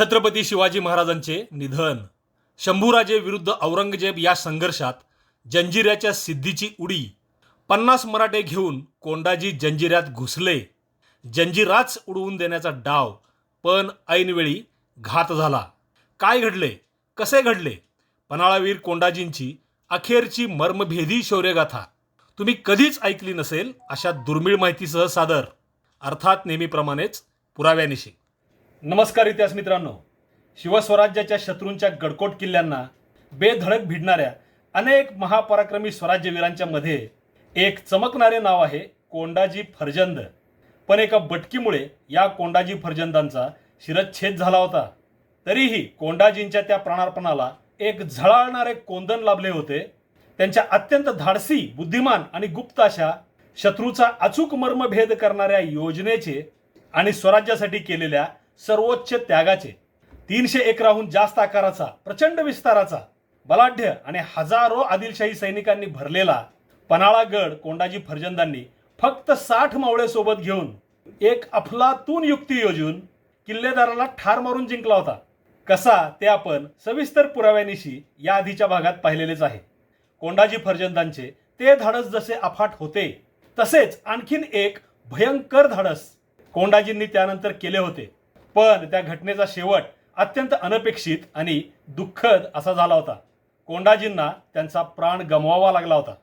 छत्रपती शिवाजी महाराजांचे निधन शंभूराजे विरुद्ध औरंगजेब या संघर्षात जंजिऱ्याच्या सिद्धीची उडी पन्नास मराठे घेऊन कोंडाजी जंजिऱ्यात घुसले. जंजिराच उडवून देण्याचा डाव पण ऐनवेळी घात झाला. काय घडले? कसे घडले? पन्हाळावीर कोंडाजींची अखेरची मर्मभेदी शौर्यगाथा. तुम्ही कधीच ऐकली नसेल अशा दुर्मिळ माहितीसह सादर. अर्थात नेहमीप्रमाणेच पुराव्यानिशी नमस्कार इतिहास मित्रांनो. शिवस्वराज्याच्या शत्रूंच्या गडकोट किल्ल्यांना बेधडक भिडणाऱ्या अनेक महापराक्रमी स्वराज्यवीरांच्या मध्ये एक चमकणारे नाव आहे कोंडाजी फर्जंद. पण एका बटकीमुळे या कोंडाजी फर्जंदांचा शिरच्छेद झाला होता. तरीही कोंडाजींच्या त्या प्राणार्पणाला एक झळाळणारे कोंदन लाभले होते. त्यांच्या अत्यंत धाडसी बुद्धिमान आणि गुप्त अशा शत्रूचा अचूक मर्मभेद करणाऱ्या योजनेचे आणि स्वराज्यासाठी केलेल्या सर्वोच्च त्यागाचे. तीनशे एकराहून जास्त आकाराचा प्रचंड विस्ताराचा बलाढ्य आणि हजारो आदिलशाही सैनिकांनी भरलेला पन्हाळागड कोंडाजी फर्जंदांनी फक्त साठ मावळे सोबत घेऊन एक अफलातून युक्ती योजून किल्लेदाराला ठार मारून जिंकला होता. कसा ते आपण सविस्तर पुराव्यानिशी या आधीच्या भागात पाहिलेलेच आहे. कोंडाजी फर्जंदांचे ते धाडस जसे अफाट होते तसेच आणखीन एक भयंकर धाडस कोंडाजींनी त्यानंतर केले होते. पण त्या घटनेचा शेवट अत्यंत अनपेक्षित आणि दुःखद असा झाला होता. कोंडाजींना त्यांचा प्राण गमवावा लागला होता.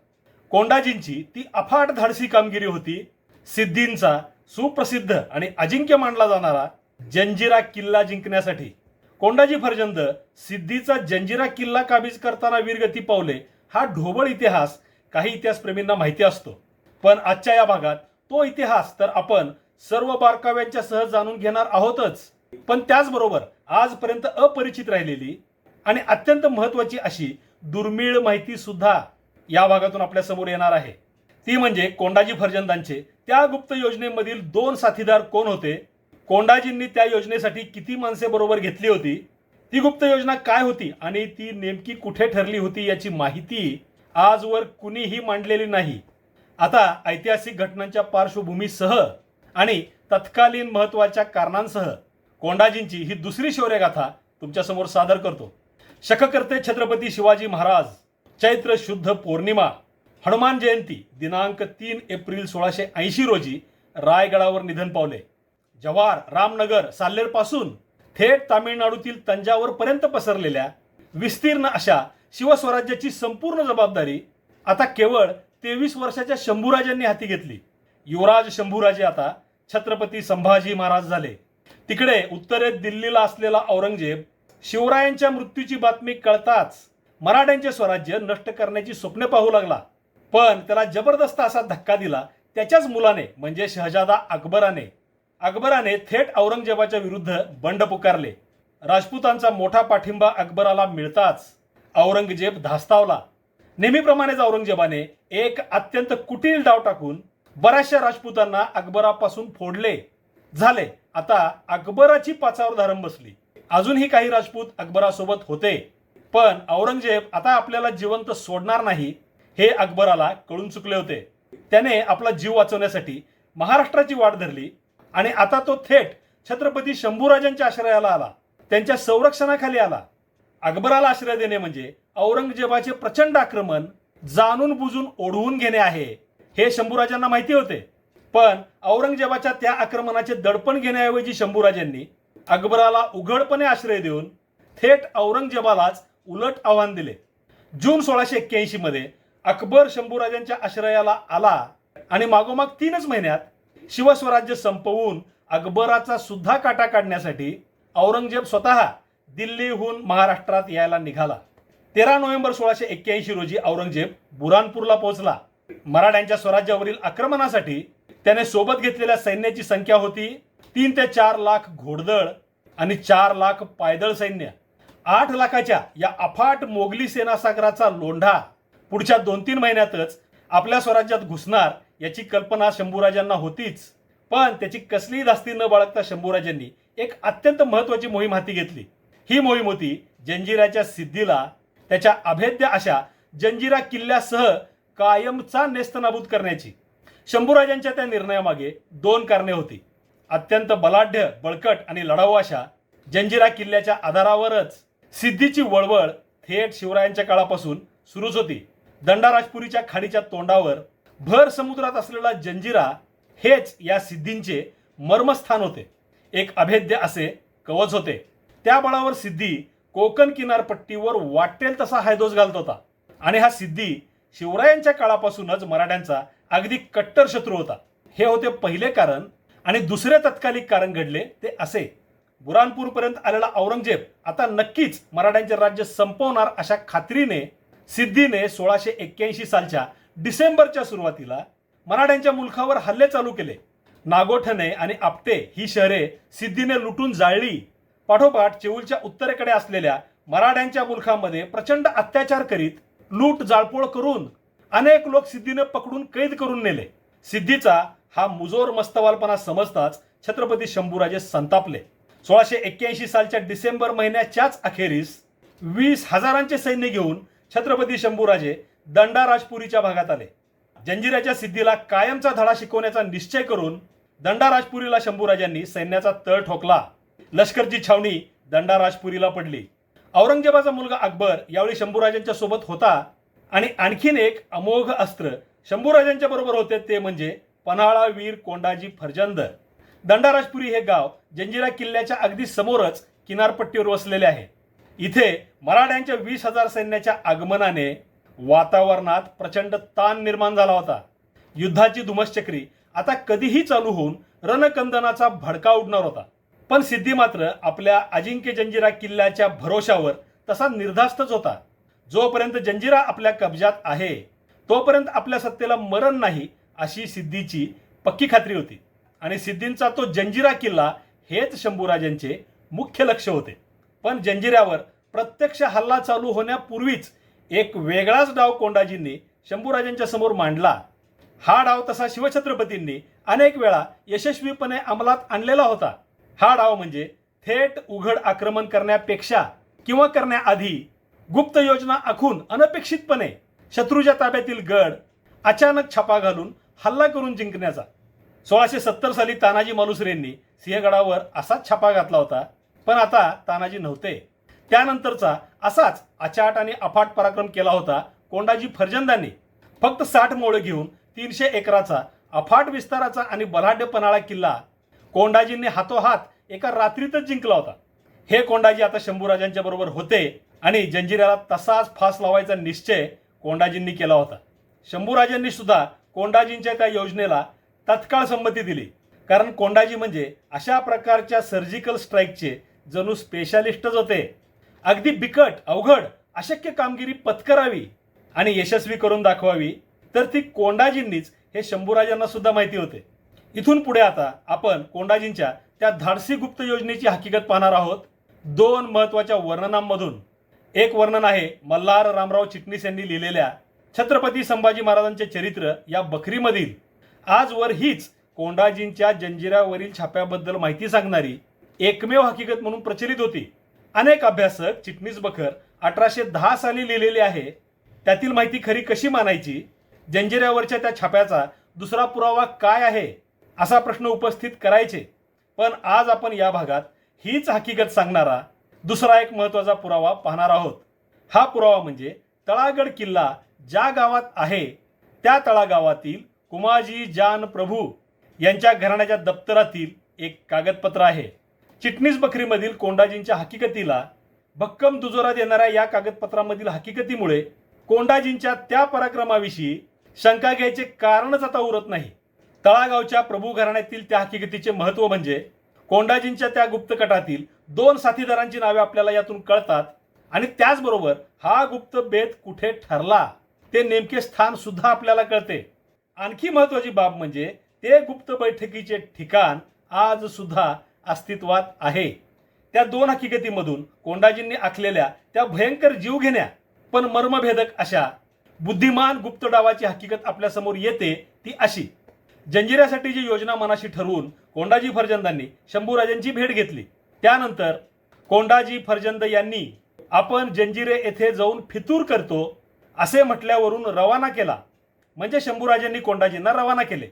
कोंडाजींची ती अफाट धाडसी कामगिरी होती. सिद्धींचा सुप्रसिद्ध आणि अजिंक्य मानला जाणारा जंजिरा किल्ला जिंकण्यासाठी. कोंडाजी फर्जंद सिद्धीचा जंजिरा किल्ला काबीज करताना वीरगती पावले हा ढोबळ इतिहास काही इतिहासप्रेमींना माहिती असतो. पण आजच्या या भागात तो इतिहास तर आपण सर्व बारकाव्यांच्या सह जाणून घेणार आहोतच. पण त्याचबरोबर आजपर्यंत अपरिचित राहिलेली आणि अत्यंत महत्वाची अशी दुर्मिळ माहिती सुद्धा या भागातून आपल्यासमोर येणार आहे. ती म्हणजे कोंडाजी फर्जंदांचे त्या गुप्त योजनेमधील दोन साथीदार कोण होते? कोंडाजींनी त्या योजनेसाठी किती माणसे बरोबर घेतली होती? ती गुप्त योजना काय होती आणि ती नेमकी कुठे ठरली होती याची माहिती आजवर कुणीही मांडलेली नाही. आता ऐतिहासिक घटनांच्या पार्श्वभूमीसह आणि तत्कालीन महत्त्वाच्या कारणांसह कोंडाजींची ही दुसरी शौर्यगाथा तुमच्यासमोर सादर करतो. शककर्ते छत्रपती शिवाजी महाराज चैत्र शुद्ध पौर्णिमा हनुमान जयंती दिनांक तीन एप्रिल सोळाशे ऐंशी रोजी रायगडावर निधन पावले. जव्हार रामनगर साल्लेरपासून थेट तामिळनाडूतील तंजावरपर्यंत पसरलेल्या विस्तीर्ण अशा शिवस्वराज्याची संपूर्ण जबाबदारी आता केवळ तेवीस वर्षाच्या शंभूराजांनी हाती घेतली. युवराज शंभूराजे आता छत्रपती संभाजी महाराज झाले. तिकडे उत्तरेत दिल्लीला असलेला औरंगजेब शिवरायांच्या मृत्यूची बातमी कळताच मराठ्यांचे स्वराज्य नष्ट करण्याची स्वप्ने पाहू लागला. पण त्याला जबरदस्त असा धक्का दिला त्याच्याच मुलाने म्हणजे शहजादा अकबराने. अकबराने थेट औरंगजेबाच्या विरुद्ध बंड पुकारले. राजपूतांचा मोठा पाठिंबा अकबराला मिळताच औरंगजेब धास्तावला. नेहमीप्रमाणेच औरंगजेबाने एक अत्यंत कुटील डाव टाकून बऱ्याचशा राजपूतांना अकबरापासून फोडले झाले. आता अकबराची पाचावर धारण बसली. अजूनही काही राजपूत अकबरासोबत होते. पण औरंगजेब आता आपल्याला जिवंत सोडणार नाही हे अकबराला कळून चुकले होते. त्याने आपला जीव वाचवण्यासाठी महाराष्ट्राची वाट धरली आणि आता तो थेट छत्रपती शंभूराजांच्या आश्रयाला आला. त्यांच्या संरक्षणाखाली आला. अकबराला आश्रय देणे म्हणजे औरंगजेबाचे प्रचंड आक्रमण जाणून बुजून ओढवून घेणे आहे. हे शंभूराजांना माहिती होते. पण औरंगजेबाच्या त्या आक्रमणाचे दडपण घेण्याऐवजी शंभूराजांनी अकबराला उघडपणे आश्रय देऊन थेट औरंगजेबालाच उलट आव्हान दिले. जून सोळाशे एक्क्याऐंशी मध्ये अकबर शंभूराजांच्या आश्रयाला आला आणि मागोमाग तीनच महिन्यात शिवस्वराज्य संपवून अकबराचा सुद्धा काटा काढण्यासाठी औरंगजेब स्वतः दिल्लीहून महाराष्ट्रात यायला निघाला. तेरा नोव्हेंबर सोळाशे एक्क्याऐंशी रोजी औरंगजेब बुरानपूरला पोहोचला. मराठ्यांच्या स्वराज्यावरील आक्रमणासाठी त्याने सोबत घेतलेल्या सैन्याची संख्या होती तीन ते चार लाख घोडदळ आणि चार लाख पायदळ सैन्य. आठ लाखाच्या या अफाट मोगली सेनासागराचा लोंढा पुढच्या दोन तीन महिन्यातच आपल्या स्वराज्यात घुसणार याची कल्पना शंभूराजांना होतीच. पण त्याची कसलीही धास्ती न बाळगता शंभूराजांनी एक अत्यंत महत्वाची मोहीम हाती घेतली. ही मोहीम होती जंजिराच्या सिद्धीला त्याच्या अभेद्य अशा जंजिरा किल्ल्यासह कायमचा नेस्तनाबूत करण्याची. शंभूराजांच्या त्या निर्णयामागे दोन कारणे होती. अत्यंत बलाढ्य बळकट आणि लढाऊ अशा जंजिरा किल्ल्याच्या आधारावरच सिद्धीची वळवळ थेट शिवरायांच्या काळापासून सुरूच होती. दंडाराजपुरीच्या खाडीच्या तोंडावर भर समुद्रात असलेला जंजिरा हेच या सिद्धींचे मर्मस्थान होते. एक अभेद्य असे कवच होते. त्या बळावर सिद्धी कोकण किनारपट्टीवर वाटेल तसा हायदोस घालत होता. आणि हा सिद्धी शिवरायांच्या काळापासूनच मराठ्यांचा अगदी कट्टर शत्रू होता. हे होते पहिले कारण आणि दुसरे तत्कालिक कारण घडले ते असे. बुरानपूरपर्यंत आलेला औरंगजेब आता नक्कीच मराठ्यांचे राज्य संपवणार अशा खात्रीने सिद्धीने सोळाशे एक्क्याऐंशी सालच्या डिसेंबरच्या सुरुवातीला मराठ्यांच्या मुलखावर हल्ले चालू केले. नागोठणे आणि आपटे ही शहरे सिद्धीने लुटून जाळली. पाठोपाठ चेऊलच्या उत्तरेकडे असलेल्या मराठ्यांच्या मुलखामध्ये प्रचंड अत्याचार करीत लूट जाळपोळ करून अनेक लोक सिद्धीने पकडून कैद करून नेले. सिद्धीचा हा मुजोर मस्तवालपणा समजताच छत्रपती शंभूराजे संतापले. सोळाशे एक्क्याऐंशी सालच्या डिसेंबर महिन्याच्याच अखेरीस वीस हजारांचे सैन्य घेऊन छत्रपती शंभूराजे दंडाराजपुरीच्या भागात आले. जंजिराच्या सिद्धीला कायमचा धडा शिकवण्याचा निश्चय करून दंडाराजपुरीला शंभूराजांनी सैन्याचा तळ ठोकला. लष्करची छावणी दंडाराजपुरीला पडली. औरंगजेबाचा मुलगा अकबर यावेळी शंभूराजांच्या सोबत होता. आणि आणखीन एक अमोघ अस्त्र शंभूराजांच्या बरोबर होते ते म्हणजे पन्हाळा वीर कोंडाजी फरजंदर. दंडाराजपुरी हे गाव जंजिरा किल्ल्याच्या अगदी समोरच किनारपट्टीवर वसलेले आहे. इथे मराठ्यांच्या वीस हजार सैन्याच्या आगमनाने वातावरणात प्रचंड ताण निर्माण झाला होता. युद्धाची धुमश्चक्री आता कधीही चालू होऊन रणकंदनाचा भडका उडणार होता. पण सिद्धी मात्र आपल्या अजिंक्य जंजिरा किल्ल्याच्या भरोशावर तसा निर्धास्तच होता. जोपर्यंत जंजिरा आपल्या कब्जात आहे तोपर्यंत आपल्या सत्तेला मरण नाही अशी सिद्धीची पक्की खात्री होती. आणि सिद्धींचा तो जंजिरा किल्ला हेच शंभूराजांचे मुख्य लक्ष होते. पण जंजिऱ्यावर प्रत्यक्ष हल्ला चालू होण्यापूर्वीच एक वेगळाच डाव कोंडाजींनी शंभूराजांच्या समोर मांडला. हा डाव तसा शिवछत्रपतींनी अनेक वेळा यशस्वीपणे अंमलात आणलेला होता. हा डाव म्हणजे थेट उघड आक्रमण करण्यापेक्षा किंवा करण्याआधी गुप्त योजना आखून अनपेक्षितपणे शत्रूच्या ताब्यातील गड अचानक छापा घालून हल्ला करून जिंकण्याचा. सोळाशे सत्तर साली तानाजी मालुसरेंनी सिंहगडावर असाच छापा घातला होता पण आता तानाजी नव्हते. त्यानंतरचा असाच अचाट आणि अफाट पराक्रम केला होता कोंडाजी फर्जंदांनी. फक्त साठ मोळे घेऊन तीनशे एकराचा अफाट विस्ताराचा आणि बलाढ्य पन्हाळा किल्ला कोंडाजींनी हातोहात एका रात्रीतच जिंकला होता. हे कोंडाजी आता शंभूराजांच्या बरोबर होते आणि जंजिराला तसाच फास लावायचा निश्चय कोंडाजींनी केला होता. शंभूराजांनी सुद्धा कोंडाजींच्या त्या योजनेला तत्काळ संमती दिली. कारण कोंडाजी म्हणजे अशा प्रकारच्या सर्जिकल स्ट्राईकचे जणू स्पेशालिस्टच होते. अगदी बिकट अवघड अशक्य कामगिरी पत्करावी आणि यशस्वी करून दाखवावी तर ती कोंडाजींनीच हे शंभूराजांना सुद्धा माहिती होते. इथून पुढे आता आपण कोंडाजींच्या त्या धाडसी गुप्त योजनेची हकीकत पाहणार आहोत. दोन महत्त्वाच्या वर्णनांमधून. एक वर्णन आहे मल्हार रामराव चिटणीस यांनी लिहिलेल्या छत्रपती संभाजी महाराजांचे चरित्र या बखरीमधील. आजवर हीच कोंडाजींच्या जंजिरावरील छाप्याबद्दल माहिती सांगणारी एकमेव हकीकत म्हणून प्रचलित होती. अनेक अभ्यासक चिटणीस बखर अठराशे दहा साली लिहिलेले आहे. त्यातील माहिती खरी कशी मानायची? जंजिऱ्यावरच्या त्या छाप्याचा दुसरा पुरावा काय आहे? असा प्रश्न उपस्थित करायचे. पण आज आपण या भागात हीच हकीकत सांगणारा दुसरा एक महत्त्वाचा पुरावा पाहणार आहोत. हा पुरावा म्हणजे तळागड किल्ला ज्या गावात आहे त्या तळागावातील कुमाजी जान प्रभू यांच्या घराण्याच्या दप्तरातील एक कागदपत्र आहे. चिटणीस बकरीमधील कोंडाजींच्या हकीकतीला भक्कम दुजोरा देणाऱ्या या कागदपत्रामधील हकीकतीमुळे कोंडाजींच्या त्या पराक्रमाविषयी शंका घ्यायचे कारणच आता उरत नाही. तळागावच्या प्रभू घराण्यातील त्या हकीकतीचे महत्त्व म्हणजे कोंडाजींच्या त्या गुप्तकटातील दोन साथीदारांची नावे आपल्याला यातून कळतात आणि त्याचबरोबर हा गुप्त बेत कुठे ठरला ते नेमके स्थान सुद्धा आपल्याला कळते. आणखी महत्वाची बाब म्हणजे ते गुप्त बैठकीचे ठिकाण आज सुद्धा अस्तित्वात आहे. त्या दोन हकीकतीमधून कोंडाजींनी आखलेल्या त्या भयंकर जीवघेण्या पण मर्मभेदक अशा बुद्धिमान गुप्त डावाची हकीकत आपल्यासमोर येते ती अशी. जंजिऱ्यासाठी जी योजना मनाशी ठरवून कोंडाजी फर्जंदांनी शंभूराजांची भेट घेतली. त्यानंतर कोंडाजी फर्जंद यांनी आपण जंजिरे येथे जाऊन फितूर करतो असे म्हटल्यावरून रवाना केला. म्हणजे शंभूराजांनी कोंडाजींना रवाना केले.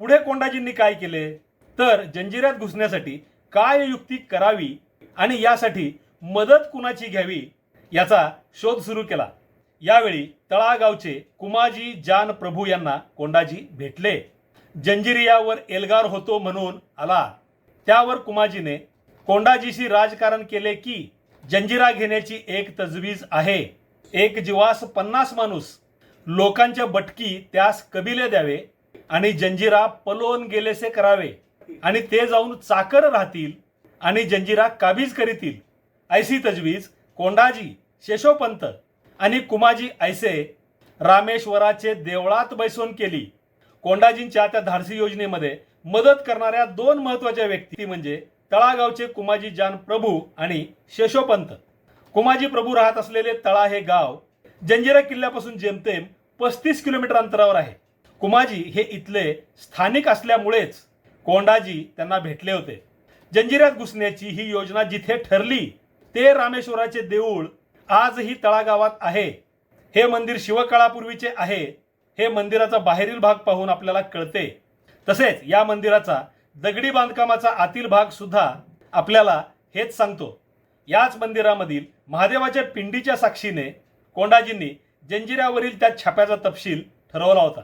पुढे कोंडाजींनी काय केले? तर जंजिऱ्यात घुसण्यासाठी काय युक्ती करावी आणि यासाठी मदत कुणाची घ्यावी याचा शोध सुरू केला. यावेळी तळागावचे कुमाजी जान प्रभू यांना कोंडाजी भेटले. जंजिरियावर एल्गार होतो म्हणून आला. त्यावर कुमाजीने कोंडाजीशी राजकारण केले की जंजिरा घेण्याची एक तजवीज आहे. एक जीवास पन्नास माणूस लोकांच्या बटकी त्यास कबिले द्यावे आणि जंजिरा पलोन गेलेसे करावे आणि ते जाऊन चाकर राहतील आणि जंजिरा काबीज करीतील. ऐसी तजवीज कोंडाजी शेषोपंत आणि कुमाजी ऐसे रामेश्वराचे देवळात बैसून केली. कोंडाजींच्या त्या धाडसी योजनेमध्ये मदत करणाऱ्या दोन महत्त्वाच्या व्यक्ती म्हणजे तळागावचे कुमाजी जान प्रभू आणि शेषोपंत कुमाजी प्रभू राहत असलेले तळा हे गाव जंजिरा किल्ल्यापासून जेमतेम पस्तीस किलोमीटर अंतरावर आहे. कुमाजी हे इथले स्थानिक असल्यामुळेच कोंडाजी त्यांना भेटले होते. जंजिऱ्यात घुसण्याची ही योजना जिथे ठरली ते रामेश्वराचे देऊळ आजही तळागावात आहे. हे मंदिर शिवकाळापूर्वीचे आहे. हे मंदिराचा बाहेरील भाग पाहून आपल्याला कळते. तसेच या मंदिराचा दगडी बांधकामाचा आतील भाग सुद्धा आपल्याला हेच सांगतो. याच मंदिरामधील महादेवाच्या पिंडीच्या साक्षीने कोंडाजींनी जंजिऱ्यावरील त्या छाप्याचा तपशील ठरवला होता.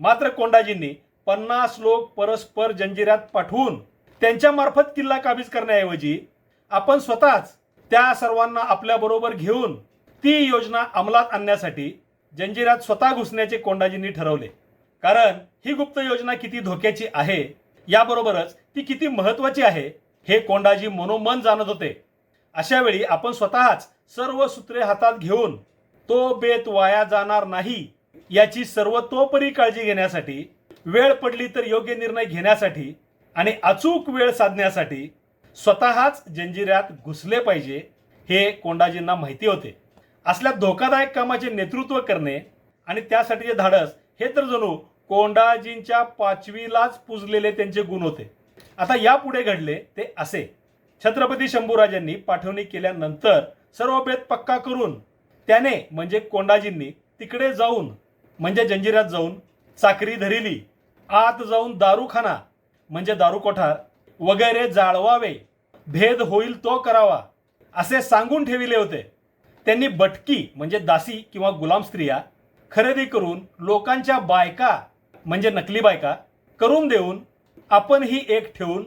मात्र कोंडाजींनी पन्नास लोक परस्पर जंजिऱ्यात पाठवून त्यांच्यामार्फत किल्ला काबीज करण्याऐवजी आपण स्वतःच त्या सर्वांना आपल्याबरोबर घेऊन ती योजना अंमलात आणण्यासाठी जंजिरात स्वतः घुसण्याचे कोंडाजींनी ठरवले. कारण ही गुप्त योजना किती धोक्याची आहे याबरोबरच ती किती महत्वाची आहे हे कोंडाजी मनोमन जाणत होते. अशा वेळी आपण स्वतःच सर्व सूत्रे हातात घेऊन तो बेत वाया जाणार नाही याची सर्वतोपरी काळजी घेण्यासाठी वेळ पडली तर योग्य निर्णय घेण्यासाठी आणि अचूक वेळ साधण्यासाठी स्वतःच जंजिऱ्यात घुसले पाहिजे हे कोंडाजींना माहिती होते. असल्या धोकादायक कामाचे नेतृत्व करणे आणि त्यासाठीचे धाडस हे तर जणू कोंडाजींच्या पाचवीलाच पुजलेले त्यांचे गुण होते. आता यापुढे घडले ते असे. छत्रपती शंभूराजांनी पाठवणी केल्यानंतर सर्व भेद पक्का करून त्याने म्हणजे कोंडाजींनी तिकडे जाऊन म्हणजे जंजिरात जाऊन चाकरी धरिली आत जाऊन दारूखाना म्हणजे दारू कोठार वगैरे जाळवावे भेद होईल तो करावा असे सांगून ठेविले होते. त्यांनी बटकी म्हणजे दासी किंवा गुलाम स्त्रिया खरेदी करून लोकांच्या बायका म्हणजे नकली बायका करून देऊन आपण ही एक ठेवून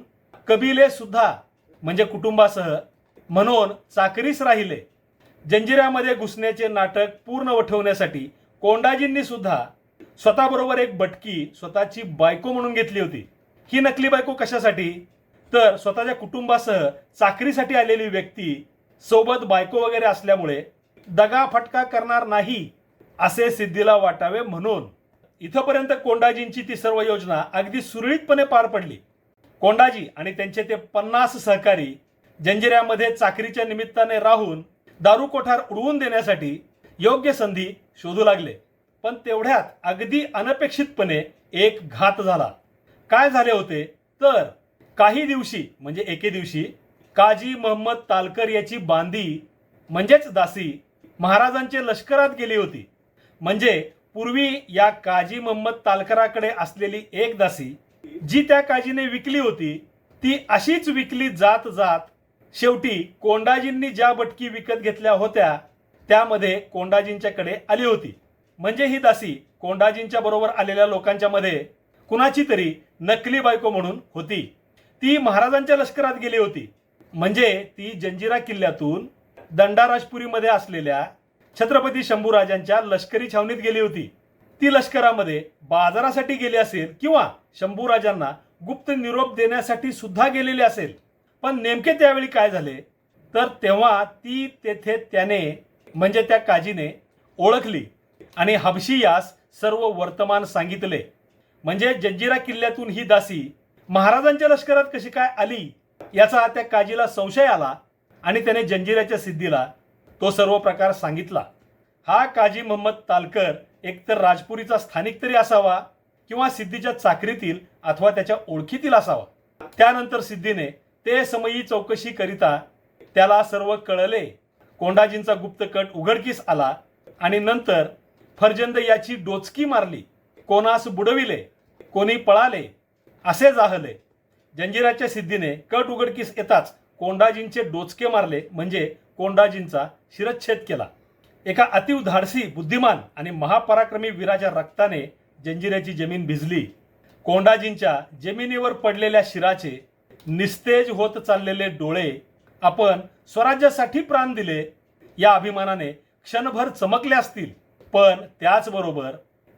कबिले सुद्धा म्हणजे कुटुंबासह म्हणून चाकरीस राहिले. जंजिऱ्यामध्ये घुसण्याचे नाटक पूर्ण वठवण्यासाठी कोंडाजींनी सुद्धा स्वतःबरोबर एक बटकी स्वतःची बायको म्हणून घेतली होती. ही नकली बायको कशासाठी? तर स्वतःच्या कुटुंबासह चाकरीसाठी आलेली व्यक्ती सोबत बायको वगैरे असल्यामुळे दगा फटका करणार नाही असे सिद्धीला वाटावे म्हणून इथंपर्यंत कोंडाजींची ती सर्व योजना अगदी सुरळीतपणे पार पडली. कोंडाजी आणि त्यांचे ते पन्नास सहकारी जंजिऱ्यामध्ये चाकरीच्या निमित्ताने राहून दारू कोठार उडवून देण्यासाठी योग्य संधी शोधू लागले. पण तेवढ्यात अगदी अनपेक्षितपणे एक घात झाला. काय झाले होते? तर काही दिवशी म्हणजे एके दिवशी काजी महम्मद तालकर याची बांदी म्हणजेच दासी महाराजांच्या लष्करात गेली होती. म्हणजे पूर्वी या काजी मोहम्मद तालकराकडे असलेली एक दासी जी त्या काजीने विकली होती ती अशीच विकली जात जात शेवटी कोंडाजींनी ज्या बटकी विकत घेतल्या होत्या त्यामध्ये कोंडाजींच्याकडे आली होती. म्हणजे ही दासी कोंडाजींच्या बरोबर आलेल्या लोकांच्या मध्ये कुणाची तरी नकली बायको म्हणून होती. ती महाराजांच्या लष्करात गेली होती. म्हणजे ती जंजिरा किल्ल्यातून दंडाराजपुरीमध्ये असलेल्या छत्रपती शंभूराजांच्या लष्करी छावणीत गेली होती. ती लष्करामध्ये बाजारासाठी गेली असेल किंवा शंभूराजांना गुप्त निरोप देण्यासाठी सुद्धा गेलेली असेल. पण नेमके त्यावेळी काय झाले? तर तेव्हा ती तेथे त्याने म्हणजे त्या काजीने ओळखली आणि हबशी यास सर्व वर्तमान सांगितले. म्हणजे जंजिरा किल्ल्यातून ही दासी महाराजांच्या लष्करात कशी काय आली? याचा त्या काजीला संशय आला आणि त्याने जंजिराच्या सिद्धीला तो सर्व प्रकार सांगितला. हा काजी मोहम्मद तालकर एकतर राजपुरीचा स्थानिक तरी असावा किंवा सिद्धीच्या चाकरीतील अथवा त्याच्या ओळखीतील असावा. त्यानंतर सिद्धीने ते समयी चौकशी करिता त्याला सर्व कळले. कोंडाजींचा गुप्त कट उघडकीस आला आणि नंतर फर्जंद याची डोचकी मारली. कोणास बुडविले कोणी पळाले असे जाहले. जंजिराच्या सिद्धीने कट उघडकीस येताच कोंडाजींचे डोचके मारले म्हणजे कोंडाजींचा शिरच्छेद केला. एका अतिव धाडसी बुद्धिमान आणि महापराक्रमी वीराच्या रक्ताने जंजिऱ्याची जमीन भिजली. कोंडाजींच्या जमिनीवर पडलेल्या शिराचे निस्तेज होत चाललेले डोळे आपण स्वराज्यासाठी प्राण दिले या अभिमानाने क्षणभर चमकले असतील. पण त्याचबरोबर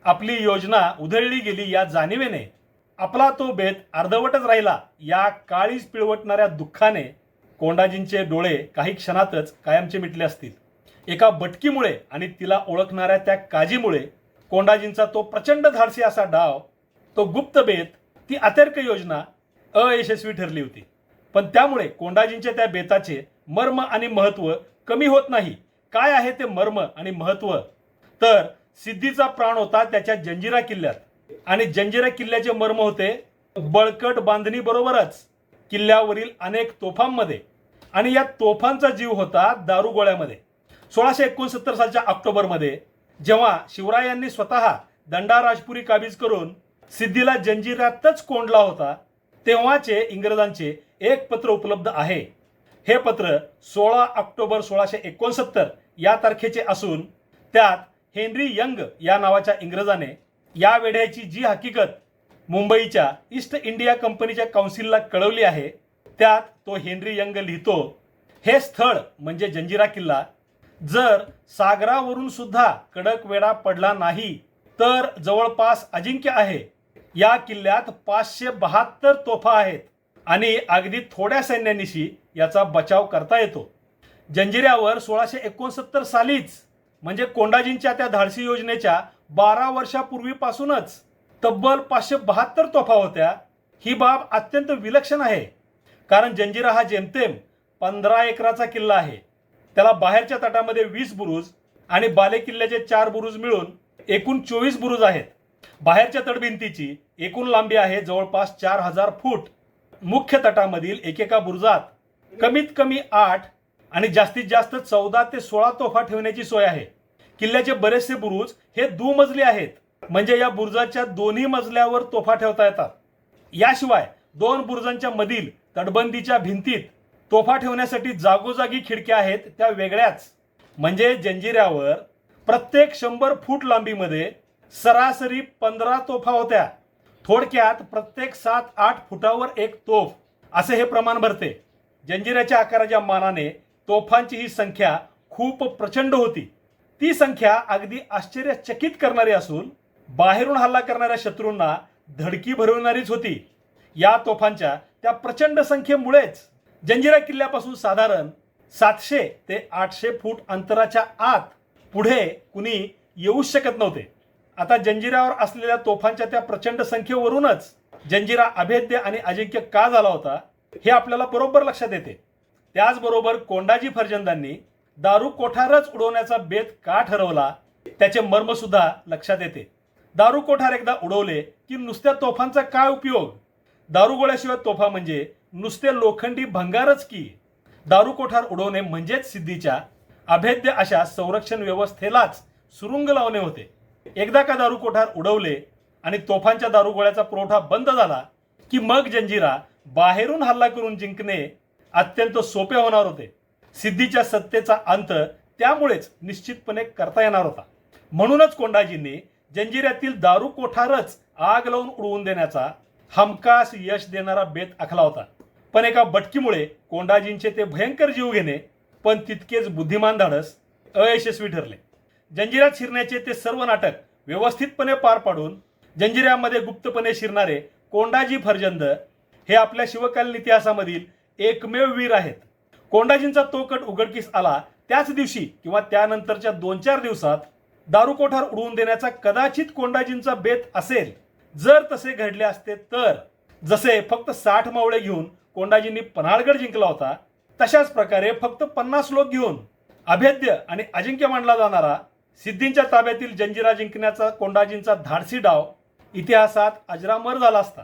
आपली योजना उधळली गेली या जाणीवेने. आपला तो बेत अर्धवटच राहिला. या काळीच पिळवटणाऱ्या दुःखाने कोंडाजींचे डोळे काही क्षणातच कायमचे मिटले असतील. एका बटकीमुळे आणि तिला ओळखणाऱ्या त्या काजीमुळे कोंडाजींचा तो प्रचंड धाडसी असा डाव तो गुप्त बेत ती अतर्क योजना अयशस्वी ठरली होती. पण त्यामुळे कोंडाजींच्या त्या बेताचे मर्म आणि महत्त्व कमी होत नाही. काय आहे ते मर्म आणि महत्त्व तर सिद्धीचा प्राण होता त्याच्या जंजिरा किल्ल्यात. आणि जंजिरा किल्ल्याचे मर्म होते बळकट बांधणी बरोबरच किल्ल्यावरील अनेक तोफांमध्ये आणि या तोफांचा जीव होता दारुगोळ्यामध्ये सोळाशे एकोणसत्तर सालच्या ऑक्टोबरमध्ये जेव्हा शिवरायांनी स्वतः दंडा राजपुरी काबीज करून सिद्धीला जंजिरातच कोंडला होता तेव्हाचे इंग्रजांचे एक पत्र उपलब्ध आहे. हे पत्र सोळा ऑक्टोबर सोळाशे एकोणसत्तर या तारखेचे असून त्यात हेनरी यंग या नावाच्या इंग्रजाने या वेढ्याची जी हकीकत मुंबईच्या ईस्ट इंडिया कंपनीच्या काउन्सिलला कळवली आहे त्यात तो हेनरी यंग लिहितो हे स्थळ म्हणजे जंजिरा किल्ला. जर सागरावरून सुद्धा कडक वेढा पडला नाही तर जवळपास अजिंक्य आहे. या किल्ल्यात पाचशे बहात्तर तोफा आहेत आणि अगदी थोड्या सैन्यानिशी याचा बचाव करता येतो. जंजिऱ्यावर सोळाशे एकोणसत्तर सालीच म्हणजे कोंडाजींच्या त्या धाडसी योजनेच्या बारा वर्षापूर्वीपासूनच तब्बल पाचशे बहात्तर तोफा होत्या. ही बाब अत्यंत विलक्षण आहे. कारण जंजिरा हा जेमतेम पंधरा एकराचा किल्ला आहे. त्याला बाहेरच्या तटामध्ये वीस बुरुज आणि बाले किल्ल्याचे चार बुरुज मिळून एकूण चोवीस बुरुज आहेत. बाहेरच्या तटभिंतीची एकूण लांबी आहे जवळपास चार हजार फूट. मुख्य तटामधील एकेका बुरुजात कमीत कमी आठ आणि जास्तीत जास्त चौदा ते सोळा तोफा ठेवण्याची सोय आहे. किल्ल्याचे बरेचसे बुरुज हे दुमजले आहेत. म्हणजे या बुरुजाच्या दोन्ही मजल्यावर तोफा ठेवता येतात. याशिवाय दोन बुरुजांच्या मधील तटबंदीच्या भिंतीत तोफा ठेवण्यासाठी जागोजागी खिडक्या आहेत त्या वेगळ्याच. म्हणजे जंजिऱ्यावर प्रत्येक शंभर फूट लांबीमध्ये सरासरी पंधरा तोफा होत्या. थोडक्यात प्रत्येक सात आठ फुटावर एक तोफ असे हे प्रमाण भरते. जंजिऱ्याच्या आकाराच्या मानाने तोफांची ही संख्या खूप प्रचंड होती. ती संख्या अगदी आश्चर्यचकित करणारी असून बाहेरून हल्ला करणाऱ्या शत्रूंना धडकी भरवणारीच होती. या तोफांच्या त्या प्रचंड संख्येमुळेच जंजिरा किल्ल्यापासून साधारण सातशे ते आठशे फूट अंतराच्या आत पुढे कुणी येऊच शकत नव्हते. आता जंजिरावर असलेल्या तोफांच्या त्या प्रचंड संख्येवरूनच जंजिरा अभेद्य आणि अजिंक्य का झाला होता हे आपल्याला बरोबर लक्षात येते. त्याचबरोबर कोंडाजी फर्जंदांनी दारू कोठारच उडवण्याचा बेत का ठरवला त्याचे मर्म सुद्धा लक्षात येते. दारू कोठार एकदा उडवले की नुसत्या तोफांचा काय उपयोग? दारुगोळ्याशिवाय तोफा म्हणजे नुसते लोखंडी भंगारच की? दारू कोठार उडवणे म्हणजेच सिद्धीच्या अभेद्य अशा संरक्षण व्यवस्थेलाच सुरुंग लावणे होते. एकदा का दारू कोठार उडवले आणि तोफांच्या दारुगोळ्याचा पुरवठा बंद झाला की मग जंजिरा बाहेरून हल्ला करून जिंकणे अत्यंत सोपे होणार होते. सिद्धीच्या सत्तेचा अंत त्यामुळेच निश्चितपणे करता येणार होता. म्हणूनच कोंडाजींनी जंजिऱ्यातील दारू कोठारच आग लावून उडवून देण्याचा हमखास यश देणारा बेत आखला होता. पण एका बटकीमुळे कोंडाजींचे ते भयंकर जीव घेणे पण तितकेच बुद्धिमान धाडस अयशस्वी ठरले. जंजिऱ्यात शिरण्याचे ते सर्व नाटक व्यवस्थितपणे पार पाडून जंजिऱ्यामध्ये गुप्तपणे शिरणारे कोंडाजी फर्जंद हे आपल्या शिवकालीन इतिहासामधील एकमेव वीर आहेत. कोंडाजींचा तो कट उघडकीस आला त्याच दिवशी किंवा त्यानंतरच्या दोन चार दिवसात दारू कोठार उडवून देण्याचा कदाचित कोंडाजींचा बेत असेल. जर तसे घडले असते तर जसे फक्त साठ मावळे घेऊन कोंडाजींनी पन्हाळगड जिंकला होता तशाच प्रकारे फक्त पन्नास लोक घेऊन अभेद्य आणि अजिंक्य मानला जाणारा सिद्धींच्या ताब्यातील जंजिरा जिंकण्याचा कोंडाजींचा धाडसी डाव इतिहासात अजरामर झाला असता.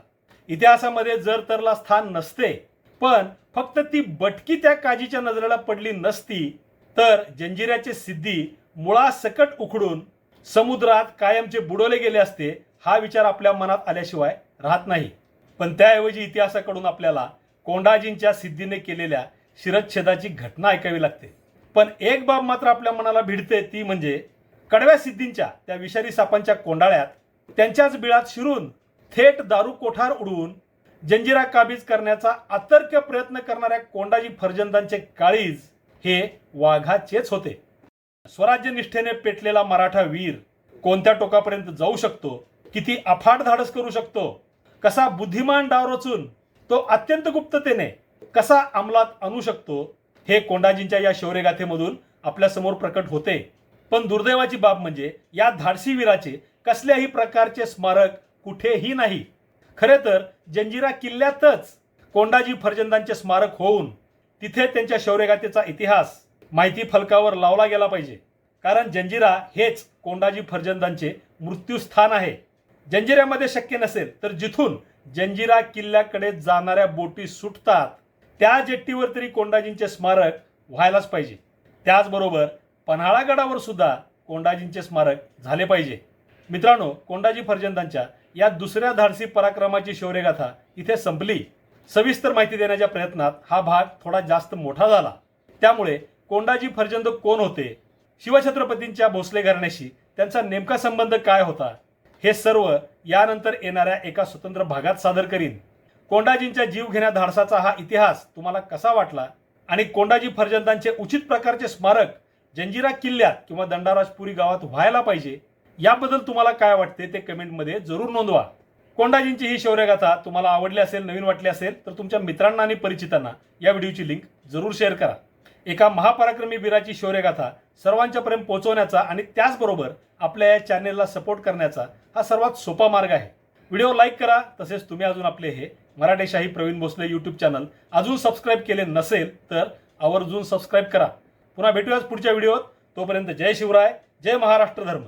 इतिहासामध्ये जर तरला स्थान नसते पण फक्त ती बटकी त्या काजीच्या नजरेला पडली नसती तर जंजिऱ्याची सिद्धी मुळासकट उखडून समुद्रात कायमचे बुडवले गेले असते हा विचार आपल्या मनात आल्याशिवाय राहत नाही. पण त्याऐवजी इतिहासाकडून आपल्याला कोंडाजींच्या सिद्धीने केलेल्या शिरच्छेदाची घटना ऐकावी लागते. पण एक बाब मात्र आपल्या मनाला भिडते ती म्हणजे कडव्या सिद्धींच्या त्या विषारी सापांच्या कोंडाळ्यात त्यांच्याच बिळात शिरून थेट दारू कोठार उडवून जंजिरा काबीज करण्याचा अतर्क्य प्रयत्न करणाऱ्या कोंडाजी फर्जंदांचे काळीज हे वाघाचेच होते. स्वराज्य निष्ठेने पेटलेला मराठा वीर कोणत्या टोकापर्यंत जाऊ शकतो? किती अफाट धाडस करू शकतो? कसा बुद्धिमान डाव रचून तो अत्यंत गुप्ततेने कसा अंमलात आणू शकतो? हे कोंडाजींच्या या शौर्यगाथेमधून आपल्यासमोर प्रकट होते. पण दुर्दैवाची बाब म्हणजे या धाडसी वीराचे कसल्याही प्रकारचे स्मारक कुठेही नाही. खरे तर जंजिरा किल्ल्यातच कोंडाजी फर्जंदांचे स्मारक होऊन तिथे त्यांच्या शौर्यगाथेचा इतिहास माहिती फलकावर लावला गेला पाहिजे. कारण जंजिरा हेच कोंडाजी फर्जंदांचे मृत्यूस्थान आहे. जंजिऱ्यामध्ये शक्य नसेल तर जिथून जंजिरा किल्ल्याकडे जाणाऱ्या बोटी सुटतात त्या जेट्टीवर तरी कोंडाजींचे स्मारक व्हायलाच पाहिजे. त्याचबरोबर पन्हाळागडावर सुद्धा कोंडाजींचे स्मारक झाले पाहिजे. मित्रांनो कोंडाजी फर्जंदांच्या या दुसऱ्या धाडसी पराक्रमाची शौर्यगाथा इथे संपली. सविस्तर माहिती देण्याच्या प्रयत्नात हा भाग थोडा जास्त मोठा झाला. त्यामुळे कोंडाजी फर्जंद कोण होते शिवछत्रपतींच्या भोसले घराण्याशी त्यांचा नेमका संबंध काय होता हे सर्व यानंतर येणाऱ्या एका स्वतंत्र भागात सादर करीन. कोंडाजींच्या जीवघेण्या धाडसाचा हा इतिहास तुम्हाला कसा वाटला आणि कोंडाजी फर्जंदांचे उचित प्रकारचे स्मारक जंजिरा किल्ल्यात किंवा दंडाराजपुरी गावात व्हायला पाहिजे याबद्दल तुम्हाला काय वाटते ते कमेंटमध्ये जरूर नोंदवा. कोंडाजींची ही शौर्यगाथा तुम्हाला आवडली असेल नवीन वाटली असेल तर तुमच्या मित्रांना आणि परिचितांना या व्हिडिओची लिंक जरूर शेअर करा. एका महापराक्रमी वीराची शौर्यगाथा सर्वांच्यापर्यंत पोहोचवण्याचा आणि त्याचबरोबर आपल्या या चॅनेलला सपोर्ट करण्याचा हा सर्वात सोपा मार्ग आहे. व्हिडिओ लाईक करा तसेच तुम्ही अजून आपले हे मराठेशाही प्रवीण भोसले यूट्यूब चॅनल अजून सबस्क्राईब केले नसेल तर आवर्जून सबस्क्राईब करा. पुन्हा भेटूयाच पुढच्या व्हिडिओत. तोपर्यंत जय शिवराय जय महाराष्ट्र धर्म.